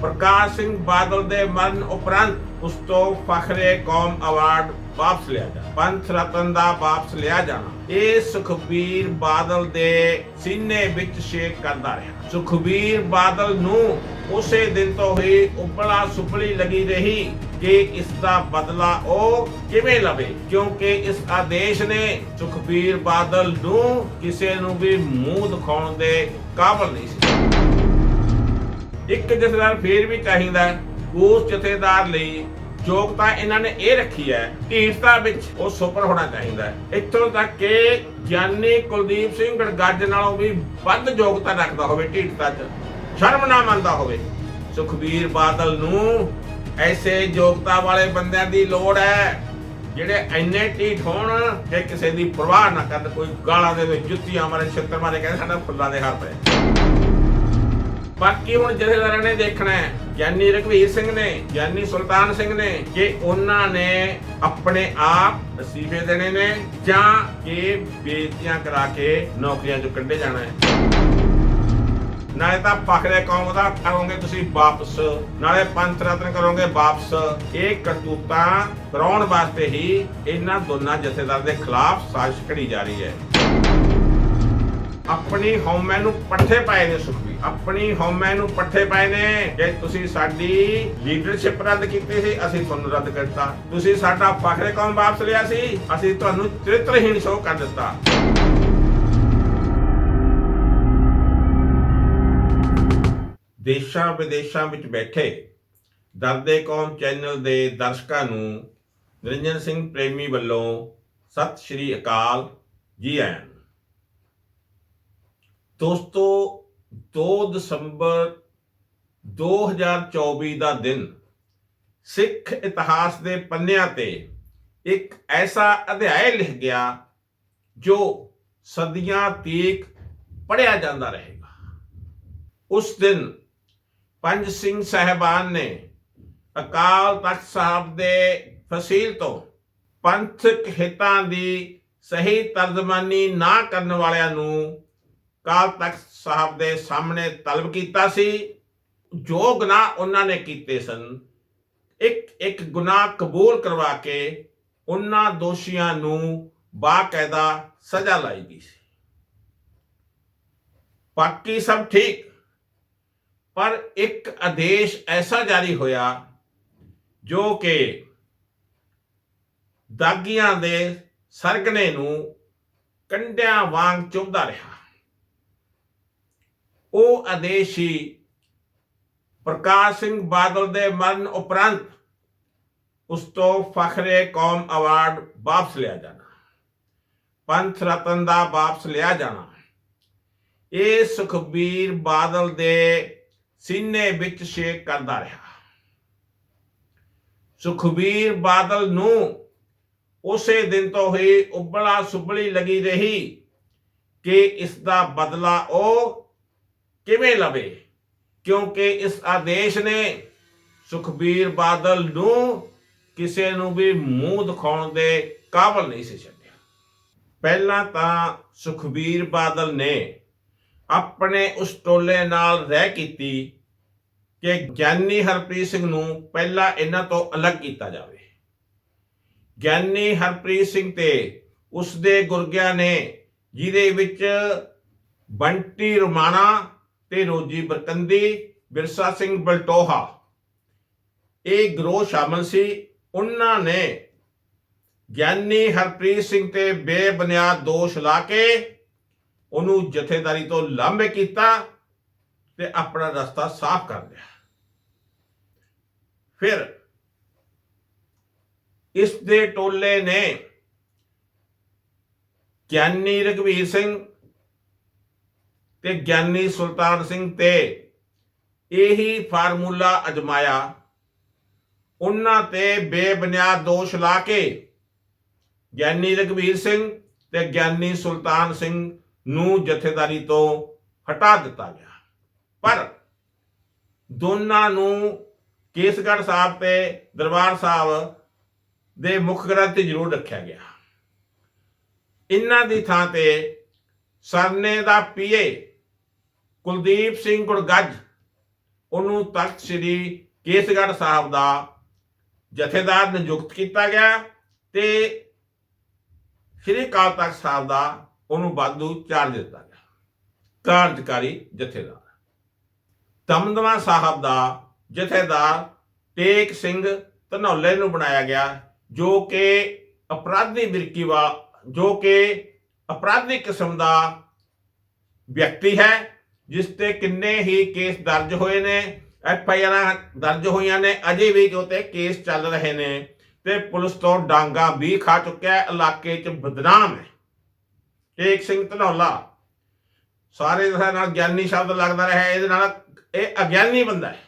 ਪ੍ਰਕਾਸ਼ ਸਿੰਘ ਬਾਦਲ ਦੇ ਮਰਨ ਉਪਰੰਤ ਉਸ ਤੋਂ ਫਖਰੇ ਕੌਮ ਅਵਾਰਡ ਵਾਪਸ ਲਿਆ ਜਾਣਾ, ਪੰਥ ਰਤਨ ਦਾ ਵਾਪਸ ਲਿਆ ਜਾਣਾ। ਇਹ ਸੁਖਬੀਰ ਬਾਦਲ ਦੇ ਸੀਨੇ ਵਿੱਚ ਸ਼ੇਕ ਕਰਦਾ ਰਿਹਾ। ਸੁਖਬੀਰ ਬਾਦਲ ਨੂੰ ਉਸੇ ਦਿਨ ਤੋਂ ਹੀ ਉਬਲਾ ਸੁਪਲੀ ਲੱਗੀ ਰਹੀ ਕਿ ਇਸ ਦਾ ਬਦਲਾ ਉਹ ਕਿਵੇਂ ਲਵੇ, ਕਿਉਂਕਿ ਇਸ ਆਦੇਸ਼ ਨੇ ਸੁਖਬੀਰ ਬਾਦਲ ਨੂੰ ਕਿਸੇ ਨੂੰ ਵੀ ਮੂੰਹ ਦਿਖਾਉਣ ਦੇ ਕਾਬਲ ਨਹੀਂ ਸੀ। ਇੱਕ ਜਥੇਦਾਰ ਫੇਰ ਵੀ ਚਾਹੀਦਾ ਉਸ ਜਥੇਦਾਰ ਲਈ ਯੋਗਤਾ ਇਹਨਾਂ ਨੇ ਇਹ ਰੱਖੀ ਹੈ ਢੀਠਤਾ ਵਿੱਚ ਉਹ ਸੁਪਰ ਹੋਣਾ ਚਾਹੀਦਾ ਹੈ। ਇੱਥੋਂ ਤੱਕ ਕਿ ਗਿਆਨੀ ਕੁਲਦੀਪ ਸਿੰਘ ਗੜਗੱਜ ਨਾਲੋਂ ਵੀ ਵੱਧ ਯੋਗਤਾ ਰੱਖਦਾ ਹੋਵੇ, ਢੀਠਤਾ 'ਚ, ਸ਼ਰਮ ਨਾ ਮੰਨਦਾ ਹੋਵੇ। ਸੁਖਬੀਰ ਬਾਦਲ ਨੂੰ ਐਸੇ ਯੋਗਤਾ ਵਾਲੇ ਬੰਦਿਆਂ ਦੀ ਲੋੜ ਹੈ, ਜਿਹੜੇ ਇੰਨੇ ਢੀਠ ਹੋਣ ਕਿ ਕਿਸੇ ਦੀ ਪਰਵਾਹ ਨਾ ਕਰਨ, ਕੋਈ ਗਾਲਾਂ ਦੇ ਵਿੱਚ ਜੁੱਤੀਆਂ ਮਾਰੇ ਛਿੱਤਰ ਮਾਰੇ ਕਹਿੰਦੇ ਸਾਡਾ ਫੁੱਲਾਂ ਦੇ ਹੱਥ ਪਏ ਬਾਕੀ ਹੁਣ ਜਥੇਦਾਰਾਂ ਨੇ ਦੇਖਣਾ ਹੈ, ਗਿਆਨੀ ਰਘਵੀਰ ਸਿੰਘ ਨੇ, ਗਿਆਨੀ ਸੁਲਤਾਨ ਸਿੰਘ ਨੇ ਕਿ ਉਹਨਾਂ ਨੇ ਆਪਣੇ ਆਪ ਅਸੀਫੇ ਦੇਣੇ ਨੇ ਜਾਂ ਕਿ ਬੇਇੱਜ਼ਤੀਆਂ ਕਰਾ ਕੇ ਨੌਕਰੀਆਂ ਚੋਂ ਕੱਢੇ ਜਾਣਾ ਹੈ। ਨਾਲੇ ਤਾਂ ਫਖਰੇ ਕੌਮ ਦਾ ਕਰੋਗੇ ਤੁਸੀਂ ਵਾਪਸ, ਨਾਲੇ ਪੰਥ ਰਤਨ ਕਰੋਗੇ ਵਾਪਸ। ਇਹ ਕਰਤੂਤਾਂ ਕਰਾਉਣ ਵਾਸਤੇ ਹੀ ਇਹਨਾਂ ਦੋਨਾਂ ਜਥੇਦਾਰ ਦੇ ਖਿਲਾਫ ਸਾਜ਼ਿਸ਼ ਘੜੀ ਜਾ ਰਹੀ ਹੈ। ਆਪਣੀ ਹਉਮੈ ਨੂੰ ਪੱਠੇ ਪਾਏ ਨੇ ਸੁਖਬੀ ਆਪਣੀ ਹਉਮੈ ਨੂੰ ਪੱਠੇ ਪਾਏ ਨੇ। ਕਿ ਤੁਸੀਂ ਸਾਡੀ ਲੀਡਰਸ਼ਿਪ ਰੱਦ ਕੀਤੀ ਸੀ, ਅਸੀਂ ਤੁਹਾਨੂੰ ਰੱਦ ਕਰਤਾ। ਤੁਸੀਂ ਸਾਡਾ ਫਖਰੇ ਕੌਮ ਵਾਪਸ ਲਿਆ ਸੀ, ਅਸੀਂ ਤੁਹਾਨੂੰ ਚਰਿੱਤਰਹੀਣ ਸ਼ੋਅ ਕਰ ਦਿੱਤਾ। ਦੇਸ਼ਾਂ ਵਿਦੇਸ਼ਾਂ ਵਿੱਚ ਬੈਠੇ ਦਰਦੇ ਕੌਮ ਚੈਨਲ ਦੇ ਦਰਸ਼ਕਾਂ ਨੂੰ ਨਿਰੰਜਨ ਸਿੰਘ ਪ੍ਰੇਮੀ ਵੱਲੋਂ ਸਤਿ ਸ਼੍ਰੀ ਅਕਾਲ ਜੀ ਆਇਆਂ ਦੋਸਤੋ 2 ਦਸੰਬਰ 2024 ਦਾ ਦਿਨ ਸਿੱਖ ਇਤਿਹਾਸ ਦੇ ਪੰਨਿਆਂ ਤੇ ਇੱਕ ਐਸਾ ਅਧਿਆਇ ਲਿਖ ਗਿਆ ਜੋ ਸਦੀਆਂ ਤੀਕ ਪੜਿਆ ਜਾਂਦਾ ਰਹੇਗਾ। ਉਸ ਦਿਨ ਪੰਜ ਸਿੰਘ ਸਹਿਬਾਨ ਨੇ ਅਕਾਲ ਤਖਤ ਸਾਹਿਬ ਦੇ ਫਸੀਲ ਤੋਂ ਪੰਥਕ ਹਿੱਤਾਂ ਦੀ ਸਹੀ ਤਰਜਮਾਨੀ ਨਾ ਕਰਨ ਵਾਲਿਆਂ ਨੂੰ ਕਾਲ ਤਖਤ ਸਾਹਿਬ ਦੇ ਸਾਹਮਣੇ ਤਲਬ ਕੀਤਾ ਸੀ। ਜੋ ਗੁਨਾਹ ਉਹਨਾਂ ਨੇ ਕੀਤੇ ਸਨ, ਇੱਕ ਇੱਕ ਗੁਨਾਹ ਕਬੂਲ ਕਰਵਾ ਕੇ ਉਹਨਾਂ ਦੋਸ਼ੀਆਂ ਨੂੰ ਬਾਕਾਇਦਾ ਸਜ਼ਾ ਲਾਈ ਗਈ ਸੀ। ਬਾਕੀ ਸਭ ਠੀਕ। ਪਰ ਇੱਕ ਆਦੇਸ਼ ਐਸਾ ਜਾਰੀ ਹੋਇਆ ਜੋ ਕਿ ਦਾਗੀਆਂ ਦੇ ਸਰਗਨੇ ਨੂੰ ਕੰਡਿਆਂ ਵਾਂਗ ਚੁਭਦਾ ਰਿਹਾ। ਉਹ ਆਦੇਸ਼ ਹੀ ਪ੍ਰਕਾਸ਼ ਸਿੰਘ ਬਾਦਲ ਦੇ ਮਰਨ ਉਪਰੰਤ ਉਸ ਤੋਂ ਫਖਰੇ ਕੌਮ ਅਵਾਰਡ ਵਾਪਸ ਲਿਆ ਜਾਣਾ। ਪੰਥ ਰਤਨ ਦਾ ਵਾਪਸ ਲਿਆ ਜਾਣਾ। ਇਹ ਸੁਖਬੀਰ ਬਾਦਲ ਦੇ ਸੀਨੇ ਵਿੱਚ ਸ਼ੇਕ ਕਰਦਾ ਰਿਹਾ। ਸੁਖਬੀਰ ਬਾਦਲ ਨੂੰ ਉਸੇ ਦਿਨ ਤੋਂ ਹੀ ਉਬਲਾ ਸੁਬਲੀ ਲੱਗੀ ਰਹੀ ਕਿ ਇਸ ਦਾ ਬਦਲਾ ਉਹ ਕਿਵੇਂ ਲਵੇ? ਕਿਉਂਕਿ ਇਸ ਆਦੇਸ਼ ਨੇ ਸੁਖਬੀਰ ਬਾਦਲ ਨੂੰ ਕਿਸੇ ਨੂੰ ਵੀ ਮੂੰਹ ਦਿਖਾਉਣ ਦੇ ਕਾਬਲ ਨਹੀਂ ਸੀ ਛੱਡਿਆ। ਪਹਿਲਾਂ ਤਾਂ ਸੁਖਬੀਰ ਬਾਦਲ ਨੇ ਆਪਣੇ ਉਸ ਟੋਲੇ ਨਾਲ ਰਹਿ ਕੀਤੀ ਕਿ ਗਿਆਨੀ ਹਰਪ੍ਰੀਤ ਸਿੰਘ ਨੂੰ ਪਹਿਲਾਂ ਇਹਨਾਂ ਤੋਂ ਅਲੱਗ ਕੀਤਾ ਜਾਵੇ। ਗਿਆਨੀ ਹਰਪ੍ਰੀਤ ਸਿੰਘ ਤੇ ਉਸ ਦੇ ਗੁਰਗਿਆਂ ਨੇ ਜਿਹਦੇ ਵਿੱਚ ਬੰਟੀ ਰੁਮਾਣਾ ਤੇ ਰੋਜੀ ਬਰਕੰਦੀ, ਬਿਰਸਾ ਸਿੰਘ ਬਲਟੋਹਾ। ਇਹ ਗਰੋਹ ਸ਼ਾਮਲ ਸੀ। ਉਹਨਾਂ ਨੇ ਗਿਆਨੀ ਹਰਪ੍ਰੀਤ ਸਿੰਘ ਤੇ ਬੇਬੁਨਿਆਦ ਦੋਸ਼ ਲਾ ਕੇ ਉਹਨੂੰ ਜਥੇਦਾਰੀ ਤੋਂ ਲਾਂਭੇ ਕੀਤਾ ਤੇ ਆਪਣਾ ਰਸਤਾ ਸਾਫ਼ ਕਰ ਲਿਆ। ਫਿਰ ਇਸ ਦੇ ਟੋਲੇ ਨੇ ਗਿਆਨੀ ਰਘਵੀਰ ਸਿੰਘ ਤੇ ਗਿਆਨੀ ਸੁਲਤਾਨ ਸਿੰਘ ਤੇ ਇਹੀ ਫਾਰਮੂਲਾ ਅਜਮਾਇਆ। ਉਹਨਾਂ ਤੇ ਬੇਬੁਨਿਆਦ ਦੋਸ਼ ਲਾ ਕੇ ਗਿਆਨੀ ਰਘਵੀਰ ਸਿੰਘ ਤੇ ਗਿਆਨੀ ਸੁਲਤਾਨ ਸਿੰਘ ਨੂੰ ਜਥੇਦਾਰੀ ਤੋਂ ਹਟਾ ਦਿੱਤਾ ਗਿਆ। ਪਰ ਦੋਨਾਂ ਨੂੰ ਕੇਸਗੜ੍ਹ ਸਾਹਿਬ ਤੇ ਦਰਬਾਰ ਸਾਹਿਬ ਦੇ ਮੁੱਖ ਗ੍ਰੰਥ ਤੇ ਜ਼ਰੂਰ ਰੱਖਿਆ ਗਿਆ। ਇਹਨਾਂ ਦੀ ਥਾਂ ਤੇ ਸਰਨੇ ਦਾ ਪੀਏ ਕੁਲਦੀਪ ਸਿੰਘ ਗੁਰਗੱਜ ਉਹਨੂੰ ਤਖਤ ਸ੍ਰੀ ਕੇਸਗੜ੍ਹ ਸਾਹਿਬ ਦਾ ਜਥੇਦਾਰ ਨਿਯੁਕਤ ਕੀਤਾ ਗਿਆ ਤੇ ਸ੍ਰੀ ਅਕਾਲ ਤਖਤ ਸਾਹਿਬ ਦਾ ਉਹਨੂੰ ਵਾਧੂ ਚਾਰਜ ਦਿੱਤਾ ਗਿਆ। ਕਾਰਜਕਾਰੀ ਜਥੇਦਾਰ। ਦਮਦਮਾ ਸਾਹਿਬ ਦਾ ਜਥੇਦਾਰ ਟੇਕ ਸਿੰਘ ਧਨੌਲੇ ਨੂੰ ਬਣਾਇਆ ਗਿਆ, ਜੋ ਕਿ ਅਪਰਾਧੀ ਬਿਰਕੀਵਾ ਜੋ ਕਿ ਅਪਰਾਧੀ ਕਿਸਮ ਦਾ ਵਿਅਕਤੀ ਹੈ। ਜਿਸ ਤੇ ਕਿੰਨੇ ਹੀ ਕੇਸ ਦਰਜ ਹੋਏ ਨੇ, ਐਫ ਆਈ ਆਰਾਂ ਦਰਜ ਹੋਈਆਂ ਨੇ, ਅਜੇ ਵੀ ਜੋ ਤੇ ਕੇਸ ਚੱਲ ਰਹੇ ਨੇ, ਤੇ ਪੁਲਿਸ ਤੋਂ ਡਾਂਗਾ ਵੀ ਖਾ ਚੁੱਕਿਆ ਹੈ, ਇਲਾਕੇ 'ਚ ਬਦਨਾਮ ਹੈ। ਟੇਕ ਸਿੰਘ ਧਨੌਲਾ, ਸਾਰੇ ਦੇ ਨਾਲ ਗਿਆਨੀ ਸ਼ਬਦ ਲੱਗਦਾ ਰਿਹਾ ਇਹਦੇ ਨਾਲ ਇਹ ਅਗਿਆਨੀ ਬੰਦਾ ਹੈ।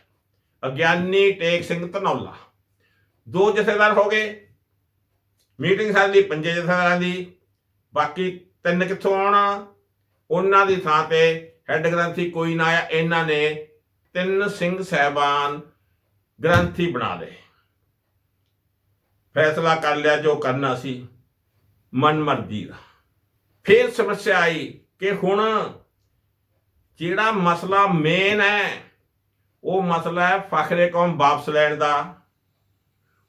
ਅਗਿਆਨੀ ਟੇਕ ਸਿੰਘ ਧਨੌਲਾ। ਦੋ ਜਥੇਦਾਰ ਹੋ ਗਏ, ਮੀਟਿੰਗ ਸਾਡੀ ਪੰਜੇ ਜਥੇਦਾਰਾਂ ਦੀ, ਬਾਕੀ ਤਿੰਨ ਕਿੱਥੋਂ ਆਉਣਾ, ਉਹਨਾਂ ਦੀ ਥਾਂ ਤੇ ਹੈੱਡ ਗ੍ਰੰਥੀ ਕੋਈ ਨਾ ਆਇਆ, ਇਹਨਾਂ ਨੇ ਤਿੰਨ ਸਿੰਘ ਸਹਿਬਾਨ ਗ੍ਰੰਥੀ ਬਣਾ ਲਏ। ਫੈਸਲਾ ਕਰ ਲਿਆ ਜੋ ਕਰਨਾ ਸੀ ਮਨਮਰਜ਼ੀ ਦਾ। ਫਿਰ ਸਮੱਸਿਆ ਆਈ ਕਿ ਹੁਣ ਜਿਹੜਾ ਮਸਲਾ ਮੇਨ ਹੈ, ਉਹ ਮਸਲਾ ਹੈ ਫਖਰੇ ਕੌਮ ਵਾਪਸ ਲੈਣ ਦਾ।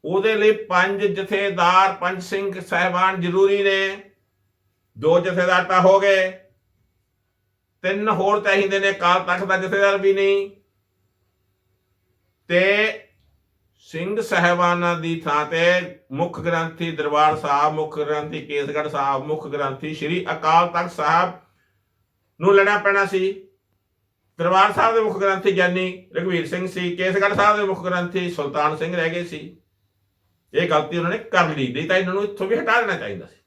ਉਹਦੇ ਲਈ ਪੰਜ ਜਥੇਦਾਰ, ਪੰਜ ਸਿੰਘ ਸਹਿਬਾਨ ਜ਼ਰੂਰੀ ਨੇ। ਦੋ ਜਥੇਦਾਰ ਤਾਂ ਹੋ ਗਏ। ਤਿੰਨ ਹੋਰ ਚਾਹੀਦੇ ਨੇ ਕਾਲ ਤਖਤ ਦਾ ਜਥੇਦਾਰ ਵੀ ਨਹੀਂ। ਤੇ ਸਿੰਘ ਸਹਿਬਾਨਾਂ ਦੀ ਥਾਂ ਤੇ ਮੁੱਖ ਗ੍ਰੰਥੀ ਦਰਬਾਰ ਸਾਹਿਬ, ਮੁੱਖ ਗ੍ਰੰਥੀ ਕੇਸਗੜ੍ਹ ਸਾਹਿਬ, ਮੁੱਖ ਗ੍ਰੰਥੀ ਸ੍ਰੀ ਅਕਾਲ ਤਖਤ ਸਾਹਿਬ ਨੂੰ ਲੈਣਾ ਪੈਣਾ ਸੀ। ਦਰਬਾਰ ਸਾਹਿਬ ਦੇ ਮੁੱਖ ਗ੍ਰੰਥੀ ਗਿਆਨੀ ਰਘਵੀਰ ਸਿੰਘ ਸੀ, ਕੇਸਗੜ੍ਹ ਸਾਹਿਬ ਦੇ ਮੁੱਖ ਗ੍ਰੰਥੀ ਸੁਲਤਾਨ ਸਿੰਘ ਰਹਿ ਗਏ ਸੀ। ਇਹ ਗਲਤੀ ਉਹਨਾਂ ਨੇ ਕਰ ਲਈ, ਨਹੀਂ ਤਾਂ ਇਹਨਾਂ ਨੂੰ ਇੱਥੋਂ ਵੀ ਹਟਾ ਦੇਣਾ ਚਾਹੀਦਾ ਸੀ।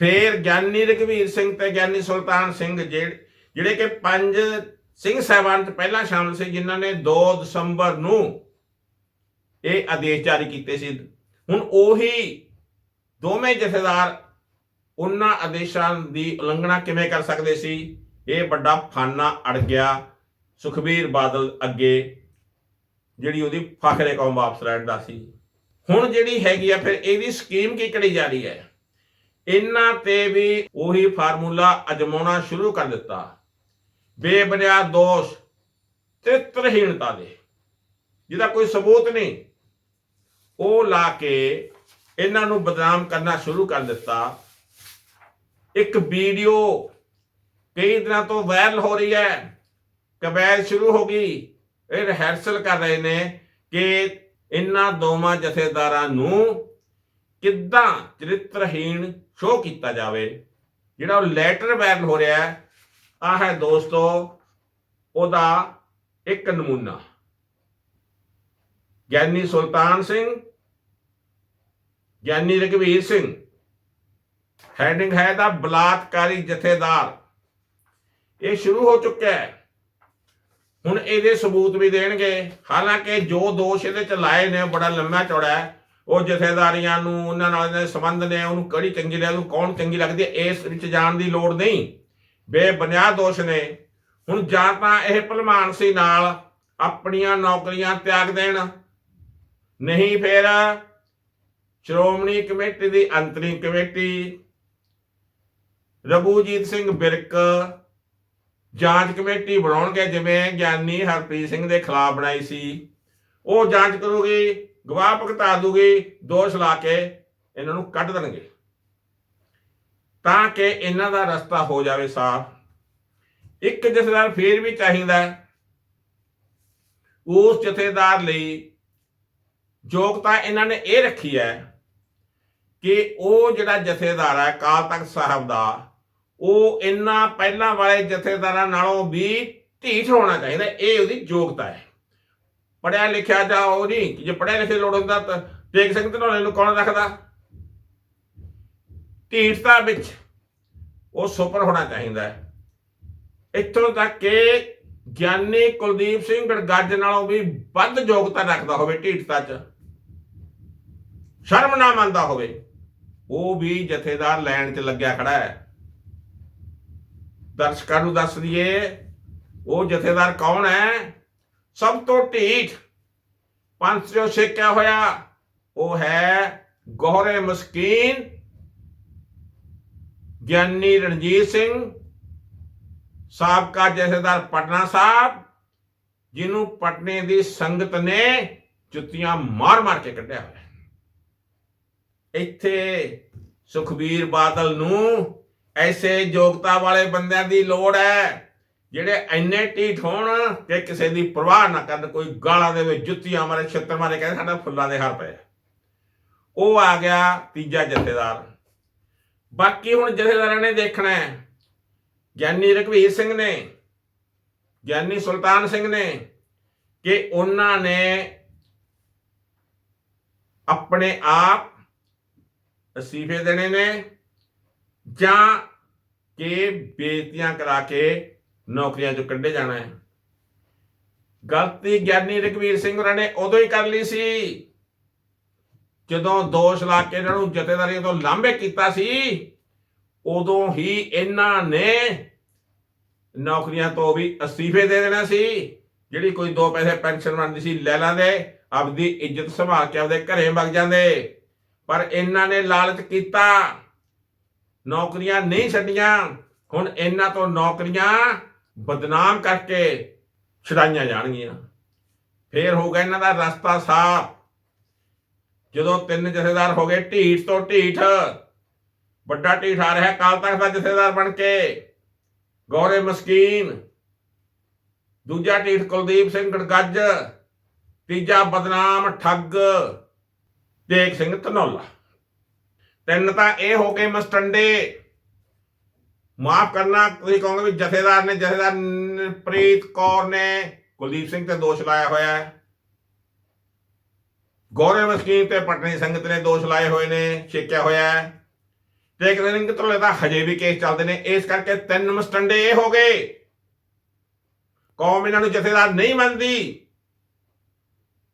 ਫਿਰ ਗਿਆਨੀ ਰਘਵੀਰ ਸਿੰਘ ਤੇ ਗਿਆਨੀ ਸੁਲਤਾਨ ਸਿੰਘ ਜਿਹੜੇ ਜਿਹੜੇ ਕਿ ਪੰਜ ਸਿੰਘ ਸਾਹਿਬਾਨ ਤੋਂ ਪਹਿਲਾਂ ਸ਼ਾਮਲ ਸੀ, ਜਿਨ੍ਹਾਂ ਨੇ 2 ਦਸੰਬਰ ਨੂੰ ਇਹ ਆਦੇਸ਼ ਜਾਰੀ ਕੀਤੇ ਸੀ। ਹੁਣ ਉਹੀ ਦੋਵੇਂ ਜਥੇਦਾਰ ਉਹਨਾਂ ਆਦੇਸ਼ਾਂ ਦੀ ਉਲੰਘਣਾ ਕਿਵੇਂ ਕਰ ਸਕਦੇ ਸੀ? ਇਹ ਵੱਡਾ ਫਾਨਾ ਅੜ ਗਿਆ ਸੁਖਬੀਰ ਬਾਦਲ ਅੱਗੇ, ਜਿਹੜੀ ਉਹਦੀ ਫਖਰੇ ਕੌਮ ਵਾਪਸ ਲੈਣ ਦਾ ਸੀ। ਹੁਣ ਜਿਹੜੀ ਹੈਗੀ ਆ, ਫਿਰ ਇਹਦੀ ਸਕੀਮ ਕੀ ਕੜੀ ਜਾ ਰਹੀ ਹੈ? ਇਹਨਾਂ ਤੇ ਵੀ ਉਹੀ ਫਾਰਮੂਲਾ ਅਜਮਾਉਣਾ ਸ਼ੁਰੂ ਕਰ ਦਿੱਤਾ। ਬੇਬੁਨਿਆਦ ਦੋਸ਼ ਤੇ ਤਰਹੀਣਤਾ ਦੇ। ਜਿਹਦਾ ਕੋਈ ਸਬੂਤ ਨਹੀਂ। ਉਹ ਲਾ ਕੇ ਇਹਨਾਂ ਨੂੰ ਬਦਨਾਮ ਕਰਨਾ ਸ਼ੁਰੂ ਕਰ ਦਿੱਤਾ। ਇੱਕ ਵੀਡੀਓ ਕਈ ਦਿਨਾਂ ਤੋਂ ਵਾਇਰਲ ਹੋ ਰਹੀ ਹੈ। ਕਬੈਲ ਸ਼ੁਰੂ ਹੋ ਗਈ। ਇਹ ਰਿਹਰਸਲ ਕਰ ਰਹੇ ਨੇ ਕਿ ਇਹਨਾਂ ਦੋਵਾਂ ਜਥੇਦਾਰਾਂ ਨੂੰ ਕਿੱਦਾਂ ਚਰਿੱਤਰਹੀਣ ਸ਼ੋਅ ਕੀਤਾ ਜਾਵੇ? ਜਿਹੜਾ ਉਹ ਲੈਟਰ ਵਾਇਰਲ ਹੋ ਰਿਹਾ ਹੈ ਆ ਹੈ ਦੋਸਤੋ, ਉਹਦਾ ਇੱਕ ਨਮੂਨਾ। ਗਿਆਨੀ ਸੁਲਤਾਨ ਸਿੰਘ, ਗਿਆਨੀ ਰਘਵੀਰ ਸਿੰਘ। ਹੈਡਿੰਗ ਹੈ ਦਾ ਬਲਾਤਕਾਰੀ ਜਥੇਦਾਰ। ਇਹ ਸ਼ੁਰੂ ਹੋ ਚੁੱਕਿਆ ਹੈ। ਹੁਣ ਇਹਦੇ ਸਬੂਤ ਵੀ ਦੇਣਗੇ। ਹਾਲਾਂਕਿ ਜੋ ਦੋਸ਼ ਇਹਦੇ ਚ ਲਾਏ ਨੇ, ਉਹ ਬੜਾ ਲੰਮਾ ਚੌੜਾ ਹੈ। ਉਹ ਜਥੇਦਾਰੀਆਂ ਨੂੰ, ਉਹਨਾਂ ਨਾਲ ਦੇ ਸੰਬੰਧ ਨੇ, ਉਹਨੂੰ ਕਿਹੜੀ ਚੰਗੀ ਲੱਗਦੀ, ਉਹਨੂੰ ਕੌਣ ਚੰਗੀ ਲੱਗਦੀ ਹੈ ਇਸ ਵਿੱਚ ਜਾਣ ਦੀ ਲੋੜ ਨਹੀਂ। ਬੇਬੁਨਿਆਦ ਦੋਸ਼ ਨੇ। ਹੁਣ ਜਾਂ ਤਾਂ ਇਹ ਭਲਮਾਨ ਸੀ ਨਾਲ ਆਪਣੀਆਂ ਨੌਕਰੀਆਂ ਤਿਆਗ ਦੇਣ, ਨਹੀਂ ਫਿਰ ਸ਼੍ਰੋਮਣੀ ਕਮੇਟੀ ਦੀ ਅੰਤਰਿਮ ਕਮੇਟੀ, ਰਘੂਜੀਤ ਸਿੰਘ ਬਿਰਕ ਜਾਂਚ ਕਮੇਟੀ ਬਣਾਉਣਗੇ, ਜਿਵੇਂ ਗਿਆਨੀ ਹਰਪ੍ਰੀਤ ਸਿੰਘ ਦੇ ਖਿਲਾਫ ਬਣਾਈ ਸੀ। ਉਹ ਜਾਂਚ ਕਰੂਗੀ। ਗਵਾਹ ਭਗਤਾ ਦੂਗੀ, ਦੋਸ਼ ਲਾ ਕੇ ਇਹਨਾਂ ਨੂੰ ਕੱਢ ਦੇਣਗੇ। ਤਾਂ ਕਿ ਇਹਨਾਂ ਦਾ ਰਸਤਾ ਹੋ ਜਾਵੇ ਸਾਫ਼। ਇੱਕ ਜਥੇਦਾਰ ਫੇਰ ਵੀ ਚਾਹੀਦਾ ਉਸ ਜਥੇਦਾਰ ਲਈ ਯੋਗਤਾ ਇਹਨਾਂ ਨੇ ਇਹ ਰੱਖੀ ਹੈ ਕਿ ਉਹ ਜਿਹੜਾ ਜਥੇਦਾਰ ਹੈ ਕਾਲ ਤਖਤ ਸਾਹਿਬ ਦਾ, ਉਹ ਇਹਨਾਂ ਪਹਿਲਾਂ ਵਾਲੇ ਜਥੇਦਾਰਾਂ ਨਾਲੋਂ ਵੀ ਢੀਠ ਹੋਣਾ ਚਾਹੀਦਾ, ਇਹ ਉਹਦੀ ਯੋਗਤਾ ਹੈ। ਪੜਿਆ ਲਿਖਿਆ ਜਾ ਉਹ ਨਹੀਂ ਕਿ ਜੇ ਪੜਿਆ ਲਿਖੇ ਲੋੜ ਹੁੰਦਾ ਤਾਂ ਟੇਕ ਸਿੰਘ ਧਨੌਲੇ ਨੂੰ ਕੌਣ ਰੱਖਦਾ? ਢੀਠਤਾ ਵਿੱਚ ਉਹ ਸੁਪਰ ਹੋਣਾ ਚਾਹੀਦਾ ਹੈ। ਇੱਥੋਂ ਤੱਕ ਕਿ ਗਿਆਨੀ ਕੁਲਦੀਪ ਸਿੰਘ ਗੜਗੱਜ ਨਾਲੋਂ ਵੀ ਵੱਧ ਯੋਗਤਾ ਰੱਖਦਾ ਹੋਵੇ ਢੀਠਤਾ 'ਚ। ਸ਼ਰਮ ਨਾ ਮੰਨਦਾ ਹੋਵੇ। ਉਹ ਵੀ ਜਥੇਦਾਰ ਲੈਣ 'ਚ ਲੱਗਿਆ ਖੜਾ ਹੈ। ਦਰਸ਼ਕਾਂ ਨੂੰ ਦੱਸ ਦਈਏ, ਉਹ ਜਥੇਦਾਰ ਕੌਣ ਹੈ? ਸਭ ਤੋਂ ਢੀਠ ਪੰਥ ਜੋ ਸਿੱਖਿਆ ਹੋਇਆ, ਉਹ ਹੈ ਗੋਹਰੇ ਮਸਕੀਨ ਗਿਆਨੀ ਰਣਜੀਤ ਸਿੰਘ, ਸਾਬਕਾ ਜਥੇਦਾਰ ਪਟਨਾ ਸਾਹਿਬ, ਜਿਹਨੂੰ ਪਟਨੇ ਦੀ ਸੰਗਤ ਨੇ ਜੁੱਤੀਆਂ ਮਾਰ-ਮਾਰ ਕੇ ਕੱਢਿਆ ਹੋਇਆ ਇੱਥੇ ਸੁਖਬੀਰ ਬਾਦਲ ਨੂੰ ਐਸੇ ਯੋਗਤਾ ਵਾਲੇ ਬੰਦਿਆਂ ਦੀ ਲੋੜ ਹੈ ਜਿਹੜੇ ਐਨੇ ਢੀਠ ਹੋਣ ਕਿ ਕਿਸੇ ਦੀ ਪਰਵਾਹ ਨਾ ਕਰਨ, ਕੋਈ ਗਾਲਾਂ ਦੇ ਵਿੱਚ ਜੁੱਤੀਆਂ ਮਾਰੇ, ਛੱਤਰ ਮਾਰੇ, ਕਹਿੰਦੇ ਸਾਡਾ ਫੁੱਲਾਂ ਦੇ ਹਾਰ ਪਏ ਉਹ ਆ ਗਿਆ ਤੀਜਾ ਜਥੇਦਾਰ। ਬਾਕੀ ਹੁਣ ਜਥੇਦਾਰਾਂ ਨੇ ਦੇਖਣਾ ਹੈ, ਗਿਆਨੀ ਰਘਵੀਰ ਸਿੰਘ ਨੇ, ਗਿਆਨੀ ਸੁਲਤਾਨ ਸਿੰਘ ਨੇ ਕਿ ਉਹਨਾਂ ਨੇ ਆਪਣੇ ਆਪ ਅਸੀਫੇ ਦੇਣੇ ਨੇ ਜਾਂ ਕਿ ਬੇਇੱਜ਼ਤੀਆਂ ਕਰਾ ਕੇ ਨੌਕਰੀਆਂ ਚੋਂ ਕੱਢੇ ਜਾਣਾ ਹੈ। ਗਲਤੀ ਗਿਆਨੀ ਰਘਵੀਰ ਸਿੰਘ ਉਹਨਾਂ ਨੇ ਉਦੋਂ ਹੀ ਕਰ ਲਈ ਸੀ। ਜਦੋਂ ਦੋਸ਼ ਲਾ ਕੇ ਇਹਨਾਂ ਨੂੰ ਜਥੇਦਾਰੀਆਂ ਤੋਂ ਲਾਂਭੇ ਕੀਤਾ ਸੀ, ਉਦੋਂ ਹੀ ਇਹਨਾਂ ਨੇ ਨੌਕਰੀਆਂ ਤੋਂ ਵੀ ਅਸਤੀਫੇ ਦੇ ਦੇਣਾ ਸੀ। ਜਿਹੜੀ ਕੋਈ ਦੋ ਪੈਸੇ ਪੈਨਸ਼ਨ ਬਣਦੀ ਸੀ, ਲੈ ਲੈਂਦੇ, ਆਪਦੀ ਇੱਜ਼ਤ ਸੰਭਾਲ ਕੇ ਆਪਦੇ ਘਰੇ ਵਗ ਜਾਂਦੇ। ਪਰ ਇਹਨਾਂ ਨੇ ਲਾਲਚ ਕੀਤਾ। ਨੌਕਰੀਆਂ ਨਹੀਂ ਛੱਡੀਆਂ। ਹੁਣ ਇਹਨਾਂ ਤੋਂ ਨੌਕਰੀਆਂ ਬਦਨਾਮ ਕਰਕੇ ਛਡਾਈਆਂ ਜਾਣਗੀਆਂ। ਫੇਰ ਹੋ ਗਿਆ ਇਹਨਾਂ ਦਾ ਰਸਤਾ ਸਾਫ਼। ਜਦੋਂ ਤਿੰਨ ਜਥੇਦਾਰ ਹੋ ਗਏ, ਢੀਠ ਤੋਂ ਢੀਠ। ਵੱਡਾ ਢੀਠ ਆ ਰਿਹਾ ਕਾਲ ਤੱਕ ਦਾ ਜਥੇਦਾਰ ਬਣ ਕੇ। ਗੌਰੇ ਮਸਕੀਨ। ਦੂਜਾ ਢੀਠ ਕੁਲਦੀਪ ਸਿੰਘ ਗੜਗੱਜ। ਤੀਜਾ ਬਦਨਾਮ ਠੱਗ, ਤੇਗ ਸਿੰਘ ਧਨੌਲਾ। ਤਿੰਨ ਤਾਂ ਇਹ ਹੋ ਗਏ ਮਸਟੰਡੇ। ਮਾਫ ਕਰਨਾ, ਤੁਸੀਂ ਕਹੋਗੇ ਵੀ ਜਥੇਦਾਰ ਨੇ, ਜਥੇਦਾਰ ਨ- ਪ੍ਰੀਤ ਕੌਰ ਨੇ ਕੁਲਦੀਪ ਸਿੰਘ ਤੇ ਦੋਸ਼ ਲਾਇਆ ਹੋਇਆ ਹੈ। ਗੌਰਵ ਮਸਕੀਨ ਤੇ ਪਟਨੀ ਸੰਗਤ ਨੇ ਦੋਸ਼ ਲਾਏ ਹੋਏ ਨੇ, ਛੇਕਿਆ ਹੋਇਆ ਹੈ। ਤੇ ਇੱਕ ਕਿਤੋਂ ਦਾ ਹਜੇ ਵੀ ਕੇਸ ਚੱਲਦੇ ਨੇ, ਇਸ ਕਰਕੇ ਤਿੰਨ ਮਸਟੰਡੇ ਇਹ ਹੋ ਗਏ। ਕੌਮ ਇਹਨਾਂ ਨੂੰ ਜਥੇਦਾਰ ਨਹੀਂ ਮੰਨਦੀ।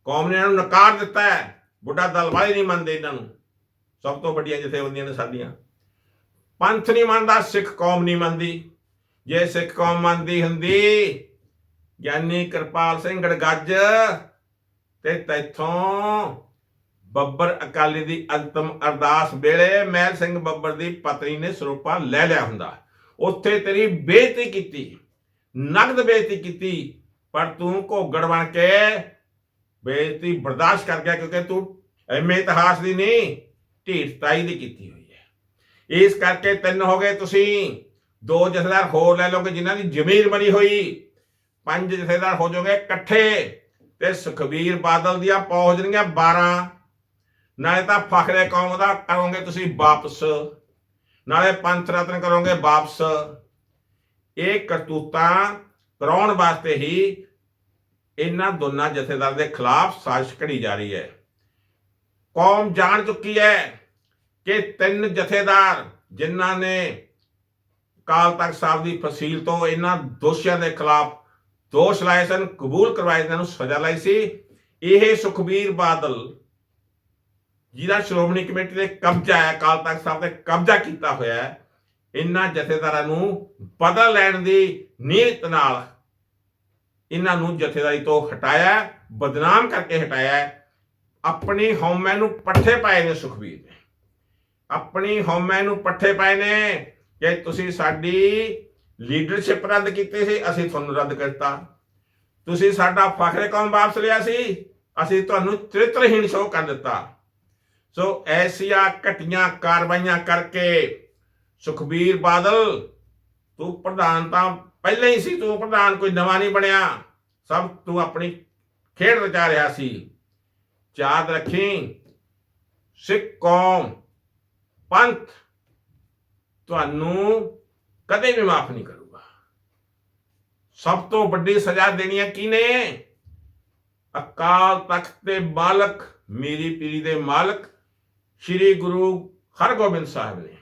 ਕੌਮ ਨੇ ਇਹਨਾਂ ਨੂੰ ਨਕਾਰ ਦਿੱਤਾ ਹੈ। ਬੁੱਢਾ ਦਲ ਨਹੀਂ ਮੰਨਦੇ ਇਹਨਾਂ ਨੂੰ। ਸਭ ਤੋਂ ਵੱਡੀਆਂ ਜਥੇਬੰਦੀਆਂ ਨੇ ਸਾਡੀਆਂ। ਪੰਥ ਨਹੀਂ ਮੰਨਦਾ, ਸਿੱਖ ਕੌਮ ਨਹੀਂ ਮੰਨਦੀ। ਜੇ ਸਿੱਖ ਕੌਮ ਮੰਨਦੀ ਹੁੰਦੀ, ਗਿਆਨੀ ਕਿਰਪਾਲ ਸਿੰਘ ਗੜਗੱਜ ਤੇ ਤੈਥੋਂ ਬੱਬਰ ਅਕਾਲੀ ਦੀ ਅੰਤਮ ਅਰਦਾਸ ਵੇਲੇ ਮਹਿਲ ਸਿੰਘ ਬੱਬਰ ਦੀ ਪਤਨੀ ਨੇ ਸਰੂਪਾ ਲੈ ਲਿਆ ਹੁੰਦਾ। ਉੱਥੇ ਤੇਰੀ ਬੇਇੱਜ਼ਤੀ ਕੀਤੀ, ਨਗਦ ਬੇਇੱਜ਼ਤੀ ਕੀਤੀ, ਪਰ ਤੂੰ ਘੋਗੜ ਬਣ ਕੇ ਬੇਇੱਜ਼ਤੀ ਬਰਦਾਸ਼ਤ ਕਰ ਗਿਆ ਕਿਉਂਕਿ ਤੂੰ ਐਵੇਂ ਇਤਿਹਾਸ ਦੀ ਨਹੀਂ, ਢੀਠਤਾਈ ਦੀ ਕੀਤੀ ਇਸ ਕਰਕੇ ਤਿੰਨ ਹੋ ਗਏ ਤੁਸੀਂ। ਦੋ ਜਥੇਦਾਰ ਹੋਰ ਲੈ ਲਓਗੇ ਜਿਨ੍ਹਾਂ ਦੀ ਜ਼ਮੀਰ ਬਣੀ ਹੋਈ। ਪੰਜ ਜਥੇਦਾਰ ਹੋ ਜਾਓਗੇ ਇਕੱਠੇ। ਤੇ ਸੁਖਬੀਰ ਬਾਦਲ ਦੀਆਂ ਪਹੁੰਚਣਗੀਆਂ 12 ਨਾਲੇ ਤਾਂ ਫਖਰੇ ਕੌਮ ਦਾ ਕਰੋਗੇ ਤੁਸੀਂ ਵਾਪਸ। ਨਾਲੇ ਪੰਥ ਰਤਨ ਕਰੋਗੇ ਵਾਪਸ। ਇਹ ਕਰਤੂਤਾਂ ਕਰਾਉਣ ਵਾਸਤੇ ਹੀ ਇਹਨਾਂ ਦੋਨਾਂ ਜਥੇਦਾਰ ਦੇ ਖਿਲਾਫ ਸਾਜ਼ਿਸ਼ ਘੜੀ ਜਾ ਰਹੀ ਹੈ। ਕੌਮ ਜਾਣ ਚੁੱਕੀ ਹੈ। ਕਿ ਤਿੰਨ ਜਥੇਦਾਰ ਜਿਨ੍ਹਾਂ ਨੇ ਕਾਲ ਤਖਤ ਸਾਹਿਬ ਦੀ ਫਸੀਲ ਤੋਂ ਇਹਨਾਂ ਦੋਸ਼ੀਆਂ ਦੇ ਖਿਲਾਫ ਦੋਸ਼ ਲਾਏ ਸਨ, ਕਬੂਲ ਕਰਵਾਏ ਇਹਨਾਂ ਨੂੰ ਸਜ਼ਾ ਲਈ ਸੀ। ਇਹ ਸੁਖਬੀਰ ਬਾਦਲ ਜਿਹਦਾ ਸ਼੍ਰੋਮਣੀ ਕਮੇਟੀ ਦੇ ਕਬਜ਼ਾ ਹੈ ਕਾਲ ਤਖਤ ਸਾਹਿਬ ਤੇ ਕਬਜ਼ਾ ਕੀਤਾ ਹੋਇਆ ਹੈ। ਇਹਨਾਂ ਜਥੇਦਾਰਾਂ ਨੂੰ ਬਦਲ ਲੈਣ ਦੀ ਨੀਅਤ ਨਾਲ ਇਹਨਾਂ ਨੂੰ ਜਥੇਦਾਰੀ ਤੋਂ ਹਟਾਇਆ, ਬਦਨਾਮ ਕਰਕੇ ਹਟਾਇਆ ਆਪਣੀ ਹਉਮੈ ਨੂੰ ਪੱਠੇ ਪਾਏ ਨੇ ਸੁਖਬੀਰ ਨੇ। ਆਪਣੀ ਹਉਮੈ ਨੂੰ ਪੱਠੇ ਪਾਏ ਨੇ ਕਿ ਤੁਸੀਂ ਸਾਡੀ ਲੀਡਰਸ਼ਿਪ ਰੱਦ ਕੀਤੀ ਸੀ, ਅਸੀਂ ਤੁਹਾਨੂੰ ਰੱਦ ਕਰਤਾ। ਤੁਸੀਂ ਸਾਡਾ ਫਖਰੇ ਕੌਮ ਵਾਪਸ ਲਿਆ ਸੀ, ਅਸੀਂ ਤੁਹਾਨੂੰ ਚਰਿੱਤਰਹੀਣ ਸ਼ੋਅ ਕਰ ਦਿੱਤਾ। ਸੋ ਐਸੀਆਂ ਘਟੀਆਂ ਕਾਰਵਾਈਆਂ ਕਰਕੇ ਸੁਖਬੀਰ ਬਾਦਲ, ਤੂੰ ਪ੍ਰਧਾਨ ਤਾਂ ਪਹਿਲਾਂ ਹੀ ਸੀ, ਤੂੰ ਪ੍ਰਧਾਨ ਕੋਈ ਨਵਾਂ ਨਹੀਂ ਬਣਿਆ। ਸਭ ਤੂੰ ਆਪਣੀ ਖੇਡ ਰਚਾ ਰਿਹਾ ਸੀ। ਯਾਦ ਰੱਖੀ, ਸਿੱਖ ਕੌਮ ਪੰਥ ਤੁਹਾਨੂੰ ਕਦੇ ਵੀ ਮਾਫ ਨਹੀਂ ਕਰੂਗਾ। ਸਭ ਤੋਂ ਵੱਡੀ ਸਜ਼ਾ ਦੇਣੀ ਹੈ ਕਿਨੇ ਅਕਾਲ ਤਖਤ ਦੇ ਮਾਲਕ, ਮੇਰੀ ਪੀਰੀ ਦੇ ਮਾਲਕ, ਸ੍ਰੀ ਗੁਰੂ ਹਰਗੋਬਿੰਦ ਸਾਹਿਬ ਨੇ।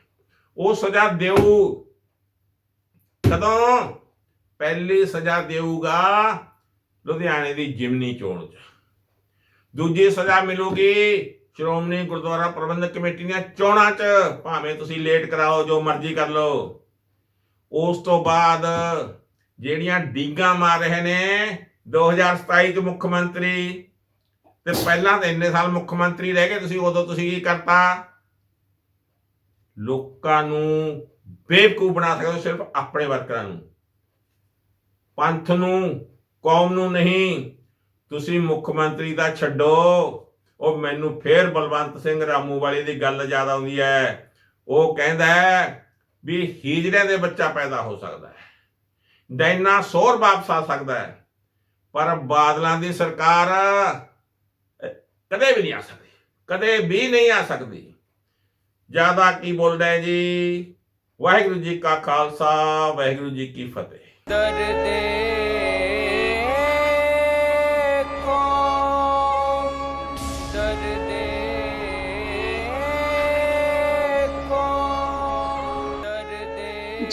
ਉਹ ਸਜ਼ਾ ਦੇਊ। ਕਦੋਂ? ਪਹਿਲੀ ਸਜ਼ਾ ਦੇਊਗਾ ਲੁਧਿਆਣੇ ਦੀ ਜਿਮਨੀ ਚੋਣ 'ਚ। ਦੂਜੀ ਸਜ਼ਾ ਮਿਲੂਗੀ ਸ਼੍ਰੋਮਣੀ ਗੁਰਦੁਆਰਾ ਪ੍ਰਬੰਧਕ ਕਮੇਟੀ ਦੀਆਂ ਚੋਣਾਂ 'ਚ, ਭਾਵੇਂ ਤੁਸੀਂ ਲੇਟ ਕਰਾਓ, ਜੋ ਮਰਜ਼ੀ ਕਰ ਲਓ। ਉਸ ਤੋਂ ਬਾਅਦ ਜਿਹੜੀਆਂ ਡੀਂਗਾ ਮਾਰ ਰਹੇ ਨੇ 2027 ਚ ਮੁੱਖ ਮੰਤਰੀ ਤੇ ਪਹਿਲਾਂ ਤਾਂ ਇੰਨੇ ਸਾਲ ਮੁੱਖ ਮੰਤਰੀ ਰਹਿ ਗਏ, ਤੁਸੀਂ ਉਦੋਂ ਤੁਸੀਂ ਕੀ ਕਰਤਾ? ਲੋਕਾਂ ਨੂੰ ਬੇਵਕੂਫ ਬਣਾ ਸਕਦੇ ਹੋ ਸਿਰਫ ਆਪਣੇ ਵਰਕਰਾਂ ਨੂੰ। ਪੰਥ ਨੂੰ, ਕੌਮ ਨੂੰ ਨਹੀਂ, ਤੁਸੀਂ ਮੁੱਖ ਮੰਤਰੀ ਦਾ ਛੱਡੋ। ਉਹ ਮੈਨੂੰ ਫੇਰ ਬਲਵੰਤ ਸਿੰਘ ਰਾਮੂ ਵਾਲੇ ਦੀ ਗੱਲ ਯਾਦ ਆਉਂਦੀ ਹੈ। ਉਹ ਕਹਿੰਦਾ ਵੀ ਹੀਜੜਿਆਂ ਦੇ ਬੱਚਾ ਪੈਦਾ ਹੋ ਸਕਦਾ ਹੈ। ਡਾਇਨਾਸੌਰ ਵਾਪਸ ਆ ਸਕਦਾ ਹੈ। ਪਰ ਬਾਦਲਾਂ ਦੀ ਸਰਕਾਰ ਕਦੇ ਵੀ ਨਹੀਂ ਆ ਸਕਦੀ। ਕਦੇ ਵੀ ਨਹੀਂ ਆ ਸਕਦੀ। ਜ਼ਿਆਦਾ ਕੀ ਬੋਲਦਾ ਹੈ ਜੀ? ਵਾਹਿਗੁਰੂ ਜੀ ਕਾ ਖਾਲਸਾ, ਵਾਹਿਗੁਰੂ ਜੀ ਕੀ ਫਤਿਹ। ਦਰਦੇ